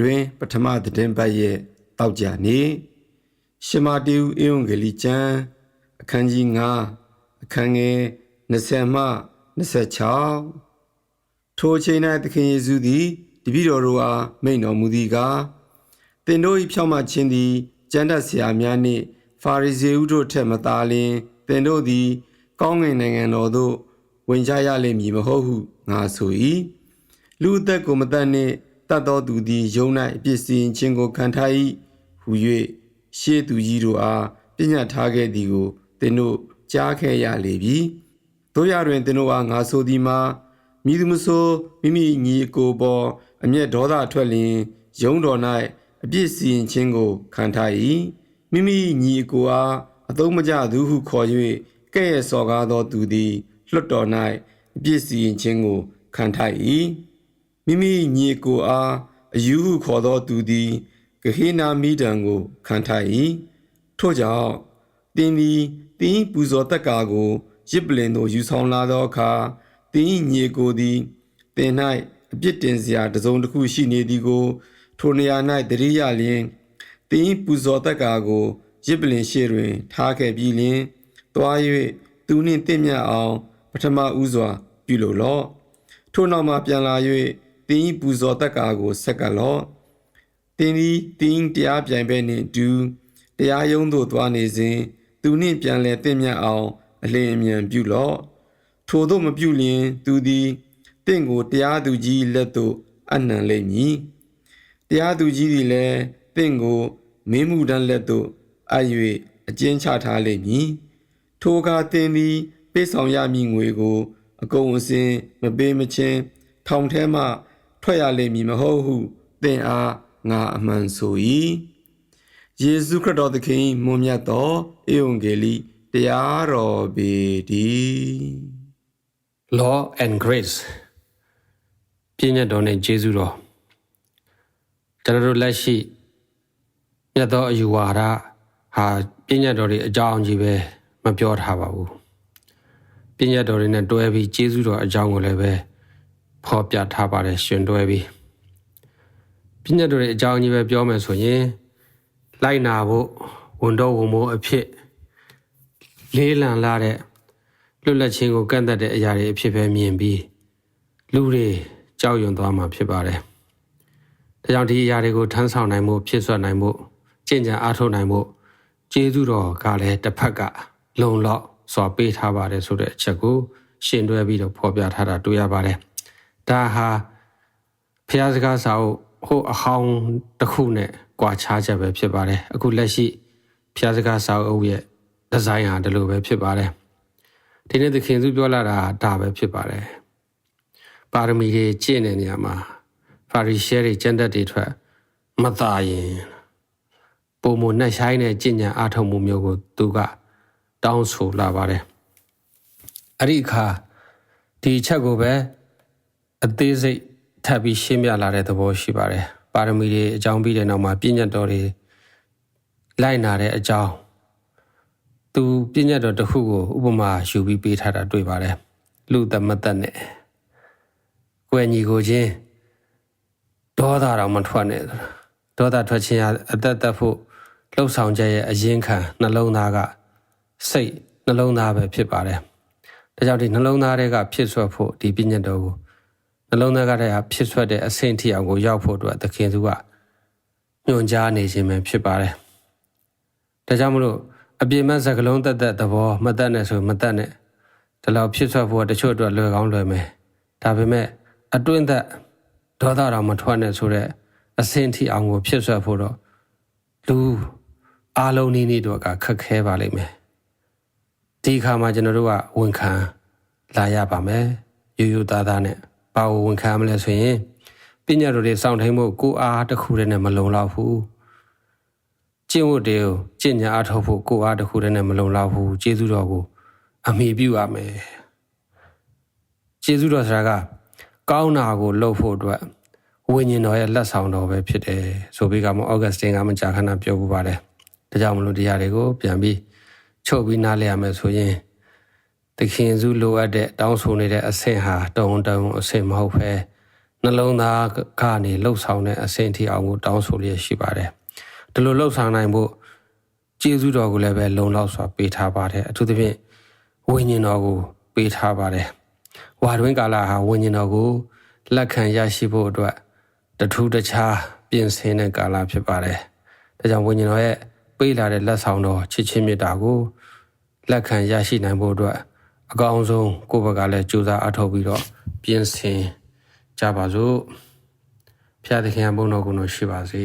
တွင် ပထမသတင်းပတ်ရဲ့တောက်ကြနေရှမာတေဦးအေဝံဂေလိကျမ်းအခန်းကြီး9အခန်းငယ်20မှ26ထိုအချိန်၌သခင်ယေရှုသည်တပည့်တော်တို့အားမိန့်တော်မူသည်ကားသင်တို့၏ဖြောင့်မခြင်းသည်ကျမ်းတတ်ဆရာများနှင့် ဖာရိဇေဦးတို့ထက်မသာလျှင်သင်တို့သည် ကောင်းငင်နိုင်ငံတော်သို့ဝင်ကြရလိမ့်မည်မဟုတ်ဟုငါဆို၏လူအသက်ကိုမတတ်နှင့် တတ်သောသူသည်ယုံ၌အပြစ်စီရင်ခြင်းကိုခံထား၏ဟူ၍ရှေးသူကြီးတို့အားပညာထားခဲ့သည်ကိုသင်တို့ကြားခဲ့ရလေပြီတို့ရတွင်သင်တို့အားငါဆိုသည်မှာမိသူမဆိုမိမိညီအကိုပေါ်အမျက်ဒေါသထွက်လျင်ယုံတော်၌အပြစ်စီရင်ခြင်းကိုခံထား၏မိမိညီအကိုအားအသုံးမကျသူဟုခေါ်၍ကဲ့ရဲ့စော်ကားသောသူသည်လွတ်တော်၌အပြစ်စီရင်ခြင်းကိုခံထား၏ မိမိညီအကိုအားအယူဟုခေါ်သောသူသည်ဂဟေနာမိဒံကိုခံထား၏ထို့ကြောင့်တင်းသည်တင်းပူဇော်တက်ကာကိုရစ်ပလင်သို့ယူဆောင်လာသောအခါတင်းညီကိုသည်တင်၌အပြစ်တင်စရာတစုံတစ်ခုရှိနေသည်ကို ထိုနေရာ၌တရိယလျင်တင်းပူဇော်တက်ကာကိုရစ်ပလင်ရှိတွင် ထားခဲ့ပြီးလျင်တွား၍သူနှင့်တင့်မြတ်အောင် ပထမဦးစွာ ပြုလိုလော့ထို့နောက်မှပြန်လာ၍ တင်းပူဇော်တက်ကာကိုဆက်ကလော့တင်းသည်တင်းတရားပြိုင်ပဲ့နှင့်တူတရားရုံးသို့သွားနေစဉ်သူနှင့်ပြန်လဲတင့်မြတ်အောင် အလင်းအမြန်ပြုလော့ထို့သောမပြုလျင် သူသည်တင့်ကိုတရားသူကြီးလက်သို့အနှံလိမ့်မည်တရားသူကြီးသည်လည်းတင့်ကိုမင်းမှုတန်းလက်သို့အပ်၍အကျဉ်းချထားလိမ့်မည်ထိုအခါတင်သည်ပေးဆောင်ရမည့်ငွေကို အကုန်အစင်မပေးမချင်းထောင်ထဲမှ ထွက်ရလိမ့်မည်မဟုတ်ဟုသင်အားငါအမှန်ဆို၏ယေရှုခရစ်တော်သခင်မွန်မြတ်သောဧဝံဂေလိတရားတော်ပေတည်း Law and Grace ပြည့်ညတ်တော်နဲ့ဂျေဇုတော်ကျွန်တော်တို့လက်ရှိမြတ်သောအယူဝါဒဟာပြည့်ညတ်တော်တွေအကြောင်းကြီးပဲမပြောထားပါဘူးပြည့်ညတ်တော်တွေနဲ့တွဲပြီးဂျေဇုတော်အကြောင်းကိုလည်းပဲ ဖော်ပြထားပါတယ်ရှင်တွဲပြီးပြည့်ညတ်တော်တွေအကြောင်းကြီးပဲပြောမယ်ဆိုရင်လိုက်နာဖို့ဝန်တော်ဝန်မိုးအဖြစ်လေးလံလာတဲ့လွတ်လပ်ခြင်းကိုကန့်သက်တဲ့အရာတွေအဖြစ်ပဲမြင်ပြီးလူတွေကြောက်ရွံ့သွားမှာဖြစ်ပါတယ်။ဒါကြောင့်ဒီအရာတွေကိုထမ်းဆောင်နိုင်မှုဖြစ်ဆွနိုင်မှုကျင့်ကြံအားထုတ်နိုင်မှုကျေးဇူးတော်ကလည်းတစ်ဖက်ကလုံလောက်စွာပေးထားပါတယ်ဆိုတဲ့အချက်ကိုရှင်းတွဲပြီးတော့ဖော်ပြထားတာတွေ့ရပါတယ်။ ဒါဟာဖျားစကားစာအုပ်ဟိုအဟောင်းတစ်ခုနဲ့ကြွာချားချက်ပဲဖြစ်ပါတယ်။အခုလက်ရှိဖျားစကားစာအုပ်ရဲ့ဒီဇိုင်းဟာဒီလိုပဲဖြစ်ပါတယ်။ဒီနေ့သခင်သူပြောလာတာဒါပဲဖြစ်ပါတယ်ပါရမီတွေကျင့်တဲ့နေရာမှာဖာရီရှဲတွေကျင့်တတ်တွေထွက်မသာရင်ပုံမနှက်ဆိုင်တဲ့ကျင့်ကြံအားထုတ်မှုမျိုးကိုသူက တောင်းဆိုလာပါတယ်အဲ့ဒီအခါဒီချက်ကိုပဲ အသေးစိတ်ထပ်ပြီးရှင်းပြလာတဲ့သဘောရှိပါတယ်ပါရမီတွေအကြောင်းပြီးတဲ့နောက်မှာပြည့်ညတ်တော်တွေလိုက်နာတဲ့အကြောင်းသူပြည့်ညတ်တော်တစ်ခုကိုဥပမာယူပြီးပေးထားတာတွေ့ပါတယ်လူသမတ်သက်နဲ့ကိုယ်ညီကိုချင်းဒေါသတော့မထွက်နဲ့ဒေါသထွက်ခြင်းအသက်သက်ဖို့လှုပ်ဆောင်ချက်ရဲ့အရင်ခံနှလုံးသားကစိတ်နှလုံးသားပဲဖြစ်ပါတယ်ဒါကြောင့်ဒီနှလုံးသားတွေကဖြစ်ဆွတ်ဖို့ဒီပြည့်ညတ်တော်ကို နှလုံးသားကတည်းကဖြစ်ဆွတ်တဲ့အဆင့်ထိအောင်ကိုရောက်ဖို့အတွက်သခင်သူကညွှန်ကြားနေခြင်းပဲဖြစ်ပါတယ်ဒါကြောင့်မလို့အပြင်းမဲ့စကလုံးတက်တက်သဘောမတက်နဲ့ဆိုမတက်နဲ့ဒီလောက်ဖြစ်ဆွဖို့တချို့အတွက်လွယ်ကောင်းလွယ်မယ်ဒါပေမဲ့အတွင်းသက်ဒေါသတော်မထွက်နဲ့ဆိုတော့အစင်ထိအောင်ကိုဖြစ်ဆွဖို့တော့လူအားလုံးနည်းနည်းတော့ကခက်ခဲပါလိမ့်မယ်ဒီခါမှာကျွန်တော်တို့ကဝန်ခံလာရပါမယ်ရိုးရိုးသားသားနဲ့ ဘာကိုဝန်ခံမလဲဆိုရင်ပညာတော်တွေစောင့်ထိန်ဖို့ကိုအားတစ်ခုတည်းနဲ့မလုံလောက်ဘူးကျင့်ဝတ်တွေကိုကျင့်ကြံအားထုတ်ဖို့ကိုအားတစ်ခုတည်းနဲ့မလုံလောက်ဘူးကျေးဇူးတော်ကိုအမိပြုရမယ်ကျေးဇူးတော်ဆိုတာကကောင်းတာကိုလုပ်ဖို့အတွက်ဝိညာဉ်တော်ရဲ့လက်ဆောင်တော်ပဲဖြစ်တယ်ဆိုပြီးကမှဩဂတ်စတင်ကမကြာခဏပြောပူပါတယ်ဒါကြောင့်မလို့တရားတွေကိုပြန်ပြီးချုပ်ပြီးနားလည်ရမယ်ဆိုရင် သခင်စုလိုအပ်တဲ့တောင်းဆိုနေတဲ့အဆင့်ဟာတုံတုံအဆင့်မဟုတ်ပဲနှလုံးသားကနေလှုပ်ဆောင်တဲ့အဆင့်အထိအောင်ကိုတောင်းဆိုလျက်ရှိပါတယ်ဒီလိုလှုပ်ဆောင်နိုင်ဖို့ကျေးဇူးတော်ကိုလည်းပဲလုံလောက်စွာပေးထားပါတယ်အထူးသဖြင့်ဝိညာဉ်တော်ကိုပေးထားပါတယ်ဝါတွင်းကာလဟာဝိညာဉ်တော်ကိုလက်ခံရရှိဖို့အတွက်တထူးတခြားပြင်ဆင်တဲ့ကာလဖြစ်ပါတယ်ဒါကြောင့်ဝိညာဉ်တော်ရဲ့ပေးလာတဲ့လက်ဆောင်တော်ချစ်ချင်းမေတ္တာကိုလက်ခံရရှိနိုင်ဖို့အတွက် အကောင်းဆုံးကိုယ့်ဘက်ကလည်းကြိုးစားအထောက်ပြီးတော့ပြင်ဆင်ကြပါစို့ဖျားသခင်ဘုန်းတော်ကိုယ်တော်ရှိပါစေ